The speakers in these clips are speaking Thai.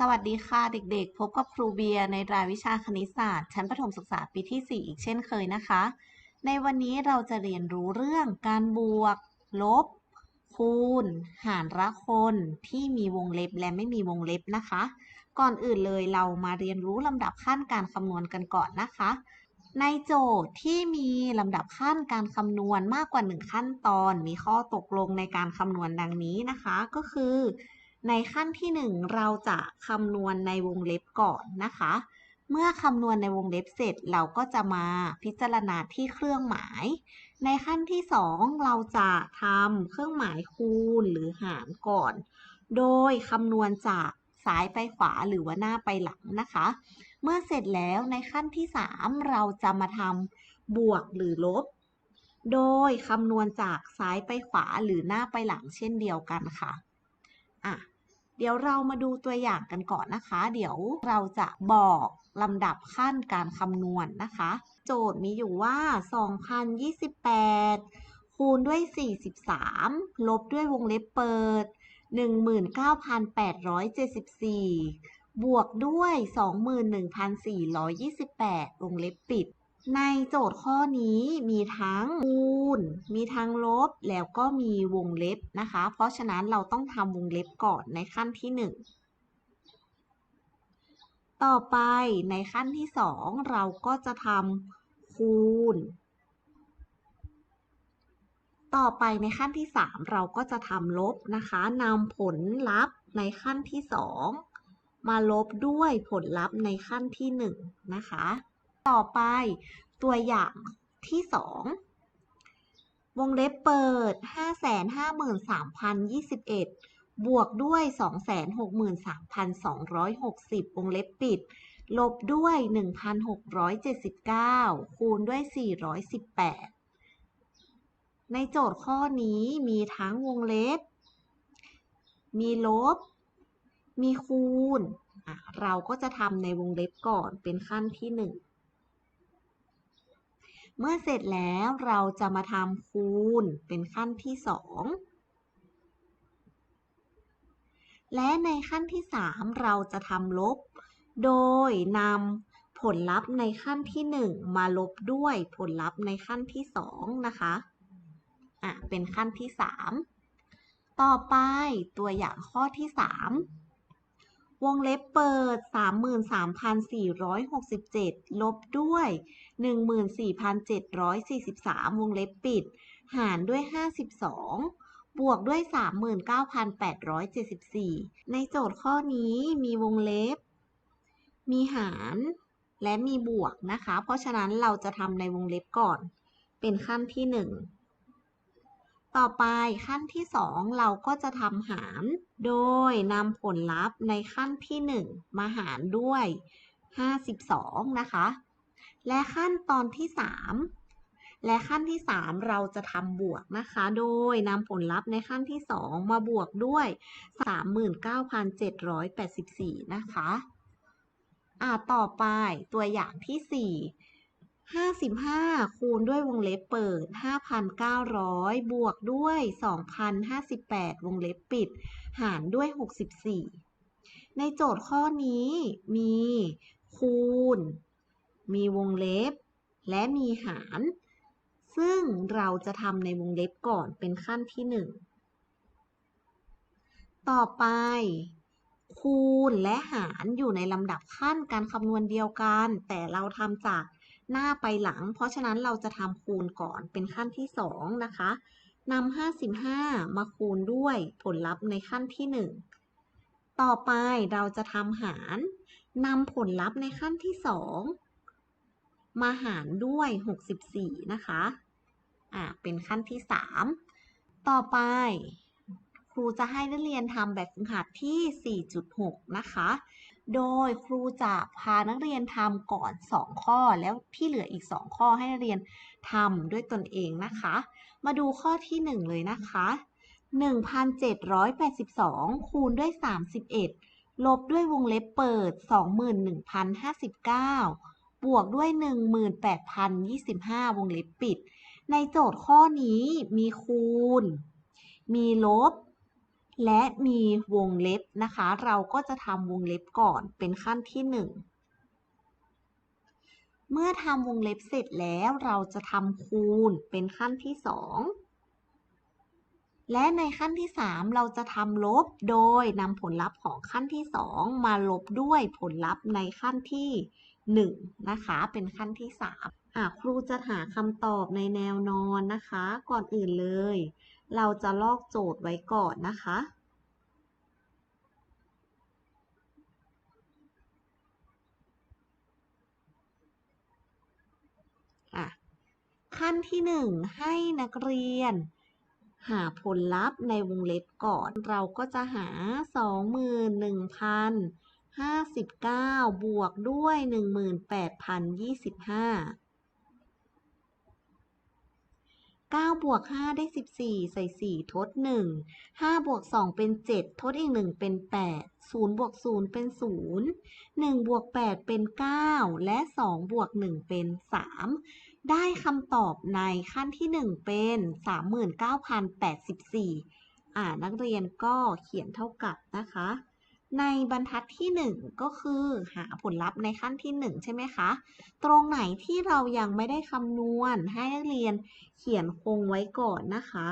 สวัสดีค่ะเด็กๆ พบกับครูเบียร์ในรายวิชาคณิตศาสตร์ ชั้นประถมศึกษาปีที่ 4 อีกเช่นเคยนะคะ ในวันนี้เราจะเรียนรู้เรื่องการบวก ลบ คูณ หารละคนที่มีวงเล็บและไม่มีวงเล็บนะคะ ก่อนอื่นเลยเรามาเรียนรู้ลำดับขั้นการคำนวณกันก่อนนะคะ ในโจทย์ที่มีลำดับขั้นการคำนวณมากกว่า 1 ขั้นตอน มีข้อตกลงในการคำนวณดังนี้นะคะ ก็คือ ในขั้นที่ 1 เราจะคำนวณในวงเล็บก่อนนะคะ เมื่อคำนวณในวงเล็บเสร็จเราก็จะมาพิจารณาที่เครื่องหมาย ในขั้นที่ 2 เราจะทำเครื่องหมายคูณหรือหารก่อน โดยคำนวณจากซ้ายไปขวาหรือว่าหน้าไปหลังนะคะ เมื่อเสร็จแล้วในขั้นที่ 3 เราจะมาทำบวกหรือลบ โดยคำนวณจากซ้ายไปขวาหรือหน้าไปหลังเช่นเดียวกันค่ะ อะ เดี๋ยวเรามาดูตัวอย่างกันก่อนนะคะ เดี๋ยวเราจะบอกลำดับขั้นการคำนวณนะคะ โจทย์มีอยู่ว่า 2028 คูณด้วย 43 ลบด้วยวงเล็บเปิด 19,874 บวกด้วย 21,428 วงเล็บปิด ในโจทย์ข้อนี้มีทั้งคูณ มีทั้งลบ แล้วก็มีวงเล็บนะคะ เพราะฉะนั้นเราต้องทำวงเล็บก่อนในขั้นที่ 1 ต่อไปในขั้นที่ 2 เราก็จะทำคูณ ต่อไปในขั้นที่ 3 เราก็จะทำลบนะคะนำผลลัพธ์ในขั้นที่ 2 มาลบด้วยผลลัพธ์ในขั้นที่ 1 นะคะ ต่อไปตัวอย่างที่ 2 วงเล็บเปิด 553,021 บวกด้วย 263,260 วงเล็บปิด ลบด้วย 1,679 คูณด้วย 418 ในโจทย์ข้อนี้มีทั้งวงเล็บ มีลบ มีคูณ เราก็จะทำในวงเล็บก่อนเป็นขั้นที่ 1 เมื่อเสร็จแล้วเราจะมาทำคูณเป็นขั้นที่2และในขั้นที่ 3 เราจะทำลบ โดยนำผลลัพธ์ในขั้นที่ 1 มาลบด้วยผลลัพธ์ในขั้นที่ 2 นะคะ อะ เป็นขั้นที่ 3 ต่อไปตัวอย่างข้อที่ 3 วงเล็บเปิด 33,467 ลบด้วย 14,743 วงเล็บปิด หารด้วย 52 บวกด้วย 39,874 ในโจทย์ข้อนี้มีวงเล็บ มีหารและมีบวกนะคะ เพราะฉะนั้นเราจะทำในวงเล็บก่อน เป็นขั้นที่ 1 ต่อไปขั้นที่ 2 เราก็จะทำหาร โดยนำผลลัพธ์ในขั้นที่ 1 มาหารด้วย 52 นะคะ และขั้นตอนที่ 3 และขั้นที่ 3 เราจะทำบวกนะคะ โดยนำผลลัพธ์ในขั้นที่ 2 มาบวกด้วย 39,784 นะคะ อ่าต่อไปตัวอย่างที่ 4 55 คูณด้วยวงเล็บเปิด 5,900 บวกด้วย 2,058 วงเล็บปิด หารด้วย 64 ในโจทย์ข้อนี้มีคูณ มีวงเล็บ และมีหาร ซึ่งเราจะทำในวงเล็บก่อนเป็นขั้นที่ 1 ต่อไป คูณและหารอยู่ในลำดับขั้นการคำนวณเดียวกัน แต่เราทำจาก หน้าไปหลัง เพราะฉะนั้นเราจะทำคูณก่อนเป็นขั้นที่ 2 นะคะนำ55 มาคูณด้วยผลลัพธ์ในขั้นที่ 1 ต่อไปเราจะทำหารนำผลลัพธ์ในขั้นที่ 2 มาหารด้วย 64 นะคะ อ่า เป็นขั้นที่ 3 ต่อไป ครูจะให้นักเรียนทำแบบฝึกหัดที่ 4.6 นะคะ โดยครูจะพานักเรียนทำก่อน 2 ข้อแล้วที่เหลืออีก 2 ข้อให้นักเรียนทำด้วยตนเองนะคะ มาดูข้อที่ 1 เลยนะคะ 1,782 คูณด้วย 31 ลบด้วยวงเล็บเปิด 21,059 บวกด้วย 18,025 วงเล็บปิด ในโจทย์ข้อนี้มีคูณ มีลบ และมีวงเล็บนะคะ เราก็จะทำวงเล็บก่อนเป็นขั้นที่หนึ่งเมื่อทำวงเล็บเสร็จแล้วเราจะทำคูณเป็นขั้นที่สองและในขั้นที่ 3 เราจะทำลบโดยนำผลลัพธ์ของขั้นที่ 2 มาลบด้วยผลลัพธ์ในขั้นที่ 1 นะคะ เป็นขั้นที่3อะครูจะหาคำตอบในแนวนอนนะคะ ก่อนอื่นเลย เราจะลอกโจทย์ไว้ก่อนนะคะ ขั้นที่ 1 ให้นักเรียน หาผลลัพธ์ในวงเล็บก่อน เราก็จะหา 21,059 บวกด้วย 18,025 9บวก5ได้ 14 ใส่ 4 ทด 1 5บวก2เป็น 7 ทดอีก 1 เป็น 8 0บวก0เป็น 0 1บวก8เป็น 9 และ 2 บวก 1 เป็น 3 ได้คำตอบในขั้นที่ 1 เป็น 39,084 อ่านักเรียนก็เขียนเท่ากับนะคะ ในบรรทัดที่ 1 ก็คือหาผลลัพธ์ในขั้นที่ 1 ใช่ไหมคะ ตรงไหนที่เรายังไม่ได้คำนวณให้นักเรียนเขียนคงไว้ก่อนนะคะ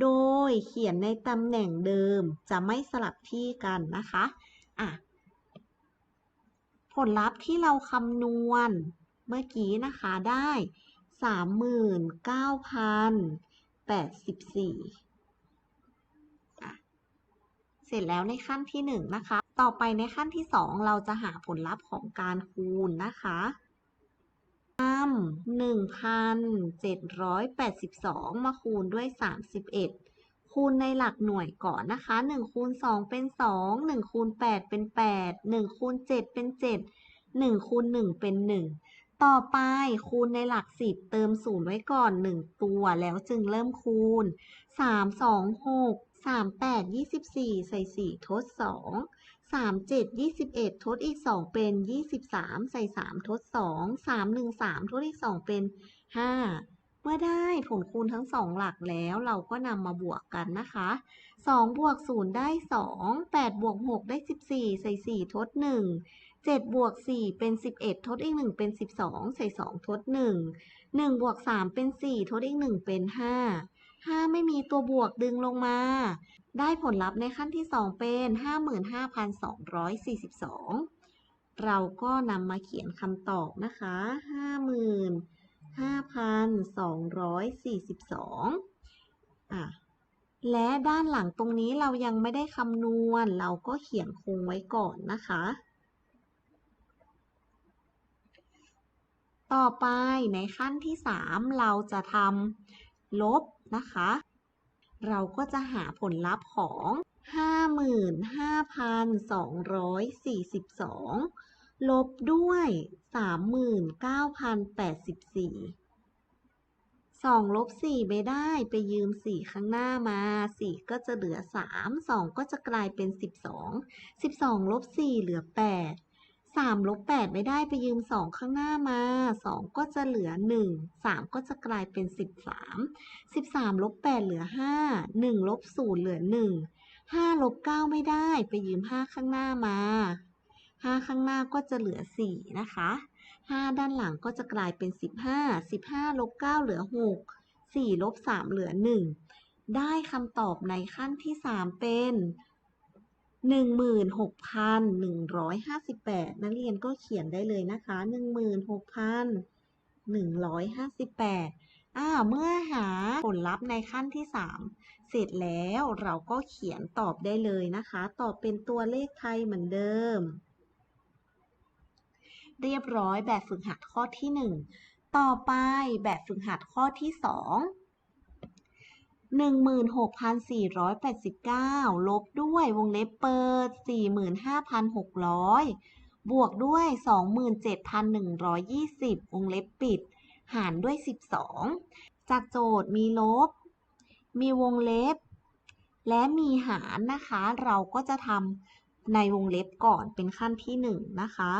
โดยเขียนในตำแหน่งเดิมจะไม่สลับที่กันนะคะอะผลลัพธ์ที่เราคำนวณเมื่อกี้นะคะได้ 39,084อะเสร็จแล้วในขั้นที่1นะคะ ต่อไปในขั้นที่ 2 เราจะหาผลลัพธ์ของการคูณนะคะนำ1,782 มาคูณด้วย 31 คูณในหลักหน่วยก่อนนะคะ 1 คูณ 2 เป็น 2 1 คูณ 8 เป็น 8 1 คูณ 7 เป็น 7 1 คูณ 1 เป็น 1 ต่อไปคูณในหลัก 10 เติม0ไว้ก่อน 1 ตัวแล้วจึงเริ่มคูณ 3 2 6 สามแปดยี่สิบสี่ใส่สี่ทดสองสามเจ็ดยี่สิบเอ็ดทดอีกสองเป็นยี่สิบสามใส่สามทดสองสามหนึ่งสามทดอีกสองเป็นห้าเมื่อได้ผลคูณทั้งสองหลักแล้วเราก็นำมาบวกกันนะคะสองบวกศูนย์ได้สองแปดบวกหกได้สิบสี่ใส่สี่ทดหนึ่งเจ็ดบวกสี่เป็นสิบเอ็ดทดอีกหนึ่งเป็นสิบสองใส่สองทดหนึ่งหนึ่งบวกสามเป็นสี่ทดอีกหนึ่งเป็นห้า 5 ไม่มีตัวบวกดึงลงมา ได้ผลลัพธ์ในขั้นที่ 2 เป็น 55,242 เราก็นำมาเขียนคำตอบนะคะ 55,242 อะและด้านหลังตรงนี้เรายังไม่ได้คำนวณ เราก็เขียนคงไว้ก่อนนะคะ ต่อไปในขั้นที่ 3 เราจะทำลบ นะคะ เราก็จะหาผลลัพธ์ของ 55,242 ลบด้วย 39,084 2ลบ4ไม่ได้ไปยืม 4 ข้างหน้ามา 4 ก็จะเหลือ 3 2 ก็จะกลายเป็น 12 12ลบ4เหลือ 8 สามลบแปดไม่ได้ไปยืมสองข้างหน้ามาสองก็จะเหลือหนึ่งสามก็จะกลายเป็นสิบสามสิบสามลบแปดเหลือห้าหนึ่งลบศูนย์เหลือหนึ่งห้าลบเก้าไม่ได้ไปยืมห้าข้างหน้ามาห้าข้างหน้าก็จะเหลือสี่นะคะห้าด้านหลังก็จะกลายเป็นสิบห้าสิบห้าลบเก้าเหลือหกสี่ลบสามเหลือหนึ่งได้คำตอบในขั้นที่สามเป็น 16,158 นักเรียนก็เขียนได้เลยนะคะ 16,158อ่าเมื่อหาผลลัพธ์ในขั้นที่ 3 เสร็จแล้วเราก็เขียนตอบได้เลยนะคะ ตอบเป็นตัวเลขไทยเหมือนเดิม เรียบร้อยแบบฝึกหัดข้อที่ 1 ต่อไปแบบฝึกหัดข้อที่ 2 16,489 ลบด้วยวงเล็บเปิด 45,600 บวกด้วย 27,120 วงเล็บปิด หารด้วย 12 จากโจทย์มีลบ มีวงเล็บ และมีหารนะคะ เราก็จะทำในวงเล็บก่อนเป็นขั้นที่ 1 นะคะ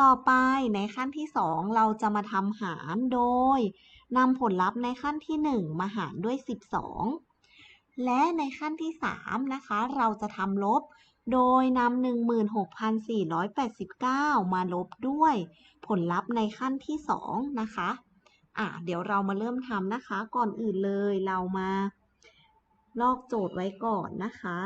ต่อไปในขั้นที่ 2 เราจะมาทำหารโดย นำผลลัพธ์ในขั้นที่ 1 มาหารด้วย 12 และในขั้นที่ 3 นะคะ เราจะทำลบ โดยนำ16,489 มาลบด้วยผลลัพธ์ในขั้นที่ 2 นะคะ อะ เดี๋ยวเรามาเริ่มทำนะคะ ก่อนอื่นเลยเรามาลอกโจทย์ไว้ก่อนนะคะ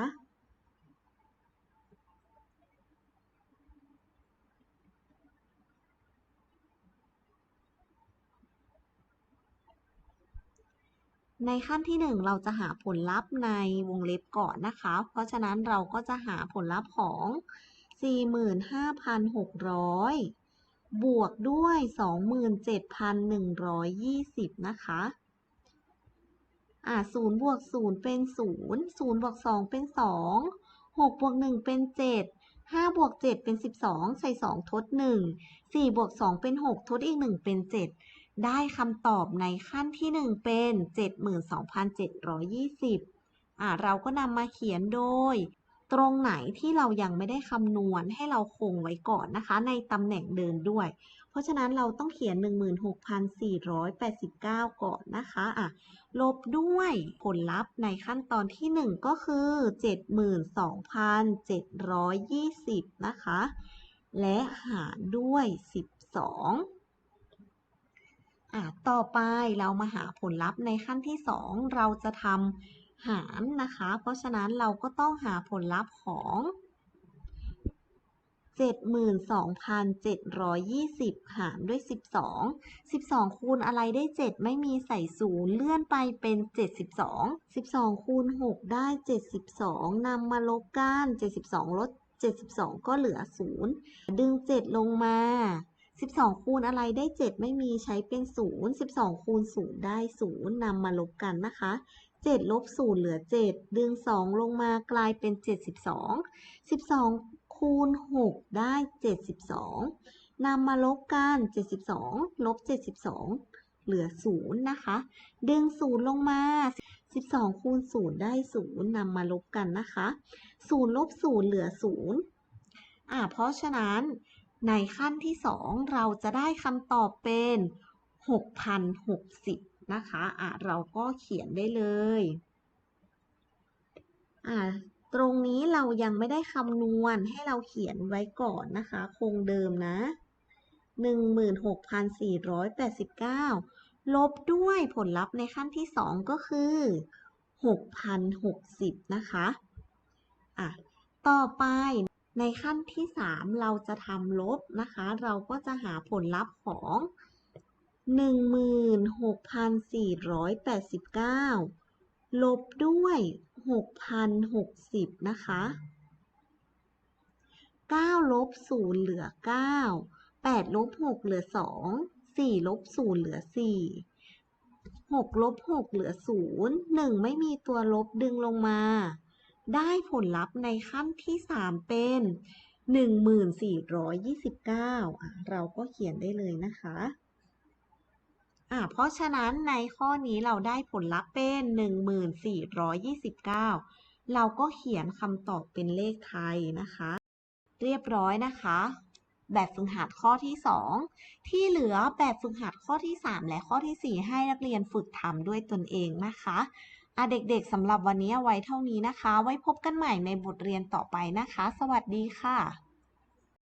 ในขั้นที่ 1 เราจะหาผลลัพธ์ในวงเล็บก่อนนะคะ เพราะฉะนั้นเราก็จะหาผลลัพธ์ของ 45,600 บวกด้วย 27,120 นะคะอ่า0บวก0เป็น0 0บวก2เป็น2 6บวก1เป็น7 5บวก7เป็น12ใส่2ทด1 4บวก2เป็น6ทดอีก1เป็น7 ได้คำตอบในขั้นที่ 1 เป็น 72,720อ่าเราก็นำมาเขียนโดย ตรงไหนที่เรายังไม่ได้คำนวณให้เราคงไว้ก่อนนะคะ ในตำแหน่งเดิมด้วย เพราะฉะนั้นเราต้องเขียน 16,489 ก่อนนะคะอะลบด้วยผลลัพธ์ในขั้นตอนที่ 1 ก็คือ 72,720 นะคะ และหารด้วย 12 อะต่อไปเรามาหาผลลัพธ์ในขั้นที่ 2 เราจะทำหารนะคะ เพราะฉะนั้นเราก็ต้องหาผลลัพธ์ของ72,720 หารด้วย 12 12 คูณอะไรได้ 7 ไม่มีใส่ศูนย์เลื่อนไปเป็น 72 12 คูณ 6 ได้ 72นำมาลบกัน 72 ลด 72 ก็เหลือ 0 ดึง 7 ลงมา 12 คูณอะไรได้ 7 ไม่มีใช้เป็น 0 12 คูณ 0 ได้ 0นำมาลบกันนะคะ 7 ลบ 0 เหลือ 7 ดึง 2 ลงมากลายเป็น 72 12 คูณ 6 ได้ 72นำมาลบกัน 72 ลบ 72 เหลือ 0 นะคะ ดึง 0 ลงมา 12 คูณ 0 ได้ 0นำมาลบกันนะคะ 0 ลบ 0 เหลือ 0อ่าเพราะฉะนั้น ในขั้นที่ 2 เราจะได้คำตอบเป็น 6,060 นะคะอะเราก็เขียนได้เลยอ่าตรงนี้เรายังไม่ได้คำนวณให้เราเขียนไว้ก่อนนะคะ คงเดิมนะ 16,489 ลบด้วยผลลัพธ์ในขั้นที่ 2 ก็คือ 6,060 นะคะอะต่อไป ในขั้นที่ 3 เราจะทำลบนะคะ เราก็จะหาผลลัพธ์ของ 16,489 ลบด้วย 6,060 นะคะ 9 ลบ 0 เหลือ 9 8 ลบ 6 เหลือ 2 4 ลบ 0 เหลือ 4 6 ลบ 6 เหลือ 0 1 ไม่มีตัวลบดึงลงมา ได้ผลลัพธ์ในขั้นที่ 3 เป็น 1429อะเราก็เขียนได้เลยนะคะอะเพราะฉะนั้นในข้อนี้เราได้ผลลัพธ์เป็น 1429 เราก็เขียนคำตอบเป็นเลขไทยนะคะ เรียบร้อยนะคะ แบบฝึกหัดข้อที่ 2 ที่เหลือแบบฝึกหัดข้อที่ 3 และข้อที่ 4 ให้นักเรียนฝึกทำด้วยตนเองนะคะ อะเด็กๆสำหรับวันนี้ไว้เท่านี้นะคะ ไว้พบกันใหม่ในบทเรียนต่อไปนะคะ สวัสดีค่ะ